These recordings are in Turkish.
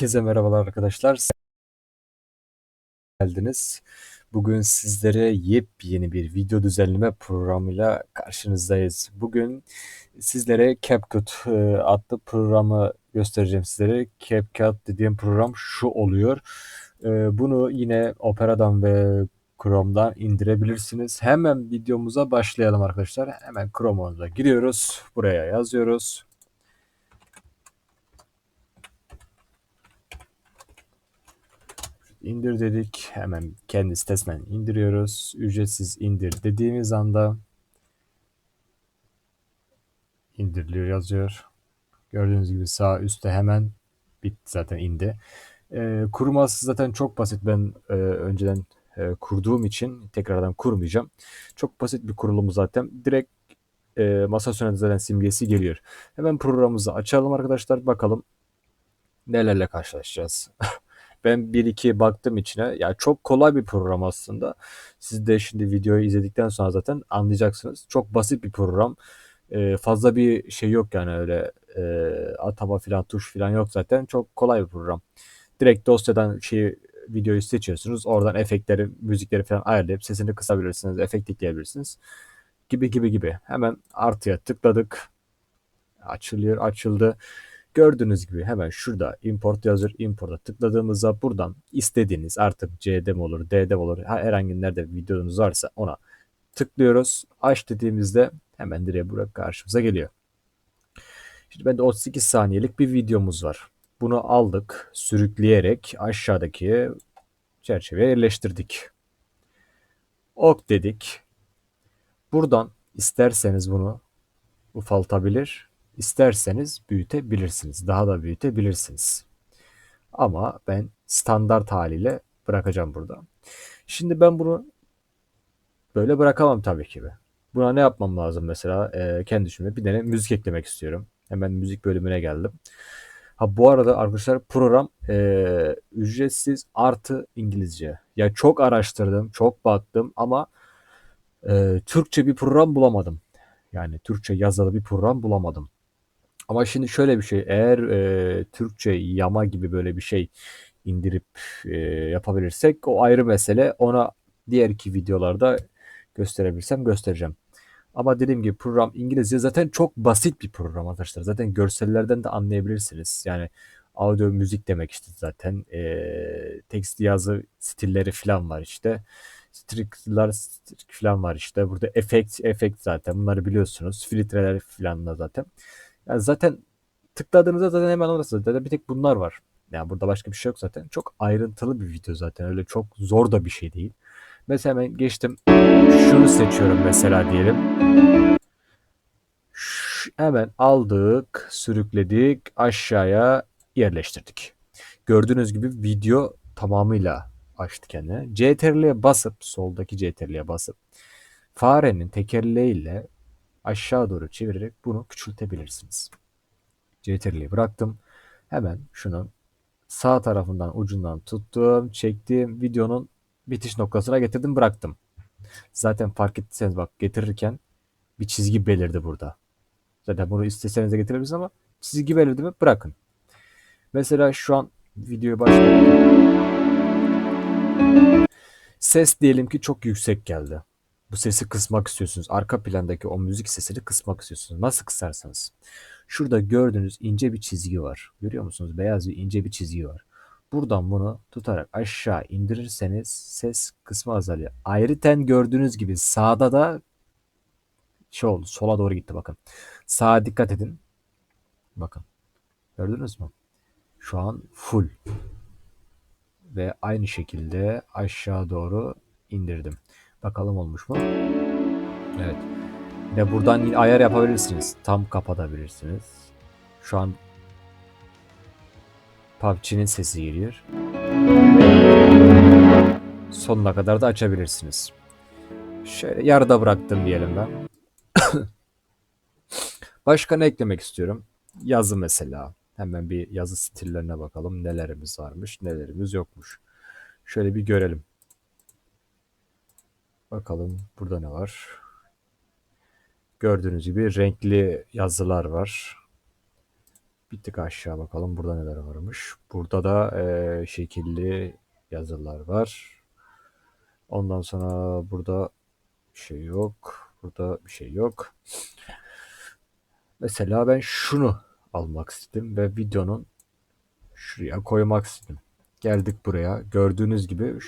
Herkese merhabalar arkadaşlar. Geldiniz. Bugün sizlere yepyeni bir video düzenleme programıyla karşınızdayız. Bugün sizlere CapCut e, adlı programı göstereceğim sizlere. CapCut dediğim program şu oluyor. E, Bunu yine Opera'dan ve Chrome'dan indirebilirsiniz. Hemen videomuza başlayalım arkadaşlar. Hemen Chrome'umuza giriyoruz. Buraya yazıyoruz. İndir dedik. Hemen kendi sitesinden indiriyoruz. Ücretsiz indir dediğimiz anda indiriliyor yazıyor. Gördüğünüz gibi sağ üstte hemen bitti zaten indi. E, kurması zaten çok basit. Ben e, önceden e, kurduğum için tekrardan kurmayacağım. Çok basit bir kurulumu zaten. Direkt e, masa zaten simgesi geliyor. Hemen programımızı açalım arkadaşlar. Bakalım nelerle karşılaşacağız. Ben bir iki baktım içine. Ya çok kolay bir program aslında. Siz de şimdi videoyu izledikten sonra zaten anlayacaksınız. Çok basit bir program. Ee, fazla bir şey yok yani öyle e, atama filan tuş filan yok zaten. Çok kolay bir program. Direkt dosyadan şeyi videoyu seçiyorsunuz. Oradan efektleri, müzikleri falan ayarlayıp sesini kısabilirsiniz, efekt ekleyebilirsiniz. Gibi gibi gibi. Hemen artıya tıkladık. Açılıyor, açıldı. Gördüğünüz gibi hemen şurada import yazıyor. Import'a tıkladığımızda buradan istediğiniz artık C'de mi olur, D'de mi olur, herhangi nerede videonuz varsa ona tıklıyoruz. Aç dediğimizde hemen direkt buraya karşımıza geliyor. Şimdi bende 38 saniyelik bir videomuz var. Bunu aldık, sürükleyerek aşağıdaki çerçeveye yerleştirdik. Ok dedik. Buradan isterseniz bunu ufaltabilir İsterseniz büyütebilirsiniz. Daha da büyütebilirsiniz. Ama ben standart haliyle bırakacağım burada. Şimdi ben bunu böyle bırakamam tabii ki. Buna ne yapmam lazım mesela? E, kendi düşünme bir tane müzik eklemek istiyorum. Hemen müzik bölümüne geldim. Ha bu arada arkadaşlar program e, ücretsiz artı İngilizce. Ya çok araştırdım, çok baktım ama e, Türkçe bir program bulamadım. Yani Türkçe yazılı bir program bulamadım. Ama şimdi şöyle bir şey eğer e, Türkçe yama gibi böyle bir şey indirip e, yapabilirsek o ayrı mesele. Ona diğer iki videolarda gösterebilirsem göstereceğim. Ama dediğim gibi program İngilizce zaten çok basit bir program arkadaşlar. Zaten görsellerden de anlayabilirsiniz. Yani audio müzik demek işte zaten. E, text yazı stilleri falan var işte. Strikler falan var işte. Burada efekt efekt zaten bunları biliyorsunuz. Filtreler falan da zaten. Yani zaten tıkladığınızda zaten hemen orası. Zaten bir tek bunlar var. Yani burada başka bir şey yok zaten. Çok ayrıntılı bir video zaten. Öyle çok zor da bir şey değil. Mesela ben geçtim. Şunu seçiyorum mesela diyelim. Ş hemen aldık, sürükledik, aşağıya yerleştirdik. Gördüğünüz gibi video tamamıyla açtı kendine. CTRL'ye basıp, soldaki CTRL'ye basıp farenin tekerleğiyle aşağı doğru çevirerek bunu küçültebilirsiniz. CTRL'i bıraktım. Hemen şunun sağ tarafından ucundan tuttum, çektim, videonun bitiş noktasına getirdim, bıraktım. Zaten fark ettiyseniz bak getirirken bir çizgi belirdi burada. Zaten bunu isteseniz de getirebilirsiniz ama çizgi belirdi mi bırakın. Mesela şu an videoyu başlattım. Ses diyelim ki çok yüksek geldi bu sesi kısmak istiyorsunuz. Arka plandaki o müzik sesini kısmak istiyorsunuz. Nasıl kısarsanız. Şurada gördüğünüz ince bir çizgi var. Görüyor musunuz? Beyaz bir ince bir çizgi var. Buradan bunu tutarak aşağı indirirseniz ses kısmı azalıyor. Ayrıten gördüğünüz gibi sağda da şey oldu. Sola doğru gitti bakın. Sağa dikkat edin. Bakın. Gördünüz mü? Şu an full. Ve aynı şekilde aşağı doğru indirdim. Bakalım olmuş mu? Evet. Ve buradan ayar yapabilirsiniz. Tam kapatabilirsiniz. Şu an PUBG'nin sesi geliyor. Sonuna kadar da açabilirsiniz. Şöyle yarıda bıraktım diyelim ben. Başka ne eklemek istiyorum? Yazı mesela. Hemen bir yazı stillerine bakalım. Nelerimiz varmış, nelerimiz yokmuş. Şöyle bir görelim. Bakalım burada ne var? Gördüğünüz gibi renkli yazılar var. Bir tık aşağı bakalım burada neler varmış. Burada da e, şekilli yazılar var. Ondan sonra burada bir şey yok. Burada bir şey yok. Mesela ben şunu almak istedim ve videonun şuraya koymak istedim. Geldik buraya. Gördüğünüz gibi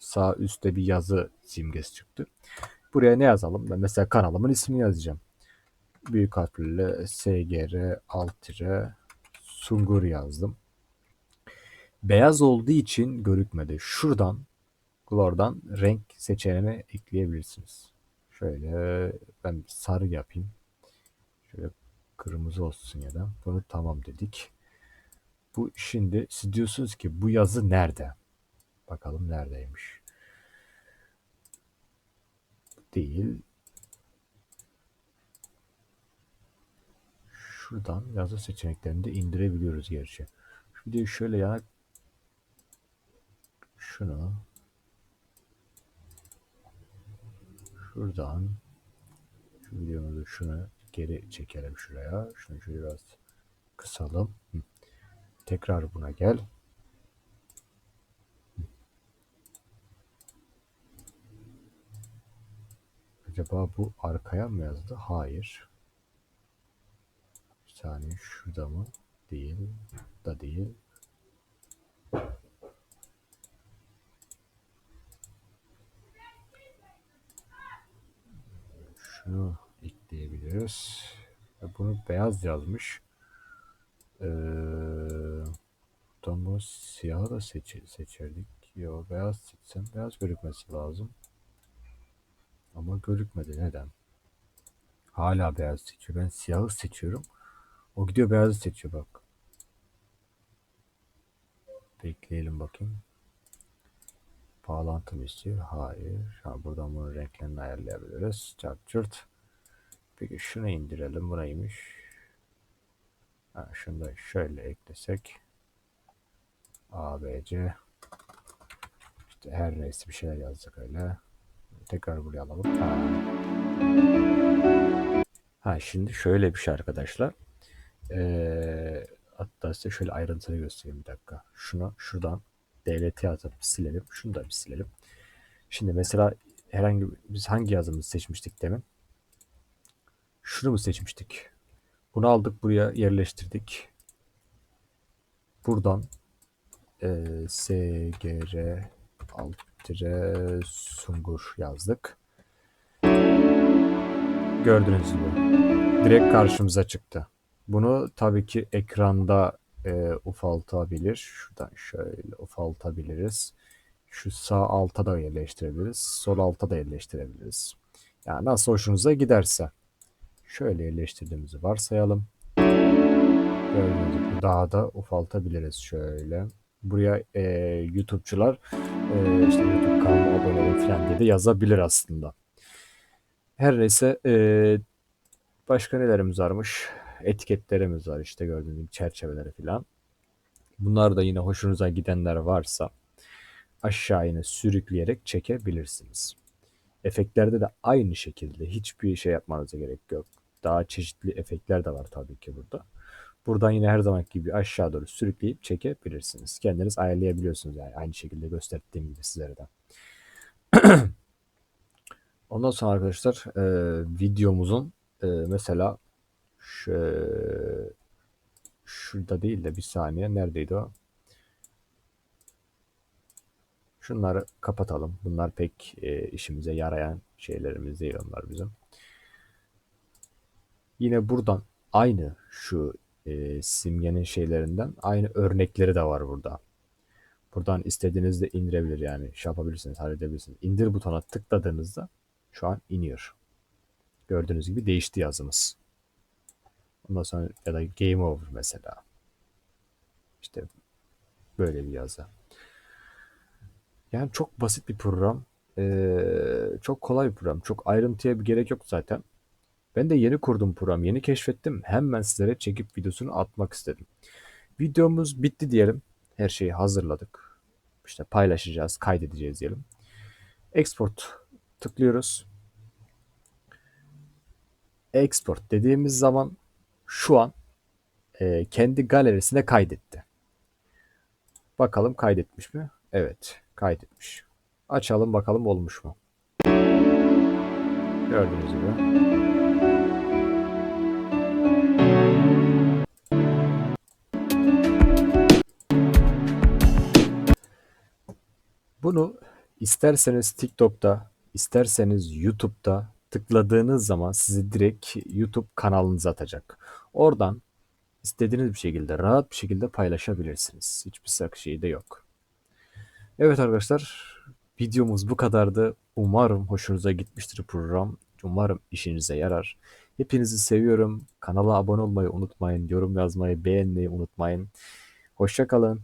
sağ üstte bir yazı simgesi çıktı. Buraya ne yazalım? Ben mesela kanalımın ismini yazacağım. Büyük harflerle SGR alt tire Sungur yazdım. Beyaz olduğu için görükmedi. Şuradan Glor'dan renk seçeneğine ekleyebilirsiniz. Şöyle ben sarı yapayım. Şöyle kırmızı olsun ya da bunu tamam dedik. Bu şimdi siz diyorsunuz ki bu yazı nerede? Bakalım neredeymiş. Değil. Şuradan yazı seçeneklerini de indirebiliyoruz gerçi. Şu videoyu şöyle yana şunu şuradan şu videomuzu şunu geri çekelim şuraya. Şunu şöyle biraz kısalım. Tekrar buna gel. Acaba bu arkaya mı yazdı? Hayır. Bir saniye şurada mı? Değil. Da değil. Şunu ekleyebiliriz. Bunu beyaz yazmış. Ee, buradan bunu siyahı da seç seçerdik. Yo beyaz seçsem beyaz görükmesi lazım. Ama görükmedi. Neden? Hala beyaz seçiyor. Ben siyahı seçiyorum. O gidiyor beyazı seçiyor bak. Bekleyelim bakayım. Bağlantı mı istiyor? Hayır. Ha, buradan bunun renklerini ayarlayabiliriz. Çart çırt. Peki şunu indirelim. Bu neymiş? Ha, şunu da şöyle eklesek. ABC. İşte her neyse bir şeyler yazdık öyle. Tekrar buraya alalım. Ha. ha şimdi şöyle bir şey arkadaşlar. Ee, hatta size şöyle ayrıntılı göstereyim bir dakika. Şunu şuradan DLT atıp silelim. Şunu da bir silelim. Şimdi mesela herhangi biz hangi yazımızı seçmiştik demin? Şunu mu seçmiştik? Bunu aldık buraya yerleştirdik. Buradan e, SGR alt sungur yazdık. Gördüğünüz gibi direkt karşımıza çıktı. Bunu tabii ki ekranda e, ufaltabilir. Şuradan şöyle ufaltabiliriz. Şu sağ alta da yerleştirebiliriz. Sol alta da yerleştirebiliriz. Yani nasıl hoşunuza giderse. Şöyle yerleştirdiğimizi varsayalım. Gördüğünüz gibi daha da ufaltabiliriz şöyle. Buraya e, YouTube'cular e, işte YouTube kanalıma abone olun falan diye de yazabilir aslında. Her neyse e, başka nelerimiz varmış? Etiketlerimiz var işte gördüğünüz gibi çerçeveleri falan. Bunlar da yine hoşunuza gidenler varsa aşağı yine sürükleyerek çekebilirsiniz. Efektlerde de aynı şekilde hiçbir şey yapmanıza gerek yok. Daha çeşitli efektler de var tabii ki burada. Buradan yine her zaman gibi aşağı doğru sürükleyip çekebilirsiniz. Kendiniz ayarlayabiliyorsunuz yani aynı şekilde gösterdiğim gibi sizlere de. Ondan sonra arkadaşlar e, videomuzun e, mesela şu, şurada değil de bir saniye neredeydi o? Şunları kapatalım. Bunlar pek e, işimize yarayan şeylerimiz değil onlar bizim. Yine buradan aynı şu e, simgenin şeylerinden aynı örnekleri de var burada. Buradan istediğinizde indirebilir yani şey yapabilirsiniz, halledebilirsiniz. İndir butona tıkladığınızda şu an iniyor. Gördüğünüz gibi değişti yazımız. Ondan sonra ya da game over mesela. İşte böyle bir yazı. Yani çok basit bir program. Ee, çok kolay bir program. Çok ayrıntıya bir gerek yok zaten. Ben de yeni kurdum program. Yeni keşfettim. Hemen sizlere çekip videosunu atmak istedim. Videomuz bitti diyelim. Her şeyi hazırladık. İşte paylaşacağız, kaydedeceğiz diyelim. Export tıklıyoruz. Export dediğimiz zaman şu an e, kendi galerisine kaydetti. Bakalım kaydetmiş mi? Evet, kaydetmiş. Açalım bakalım olmuş mu? Gördüğünüz gibi. Bunu isterseniz TikTok'ta, isterseniz YouTube'da tıkladığınız zaman sizi direkt YouTube kanalınıza atacak. Oradan istediğiniz bir şekilde, rahat bir şekilde paylaşabilirsiniz. Hiçbir sakı şey de yok. Evet arkadaşlar, videomuz bu kadardı. Umarım hoşunuza gitmiştir program. Umarım işinize yarar. Hepinizi seviyorum. Kanala abone olmayı unutmayın. Yorum yazmayı, beğenmeyi unutmayın. Hoşça kalın.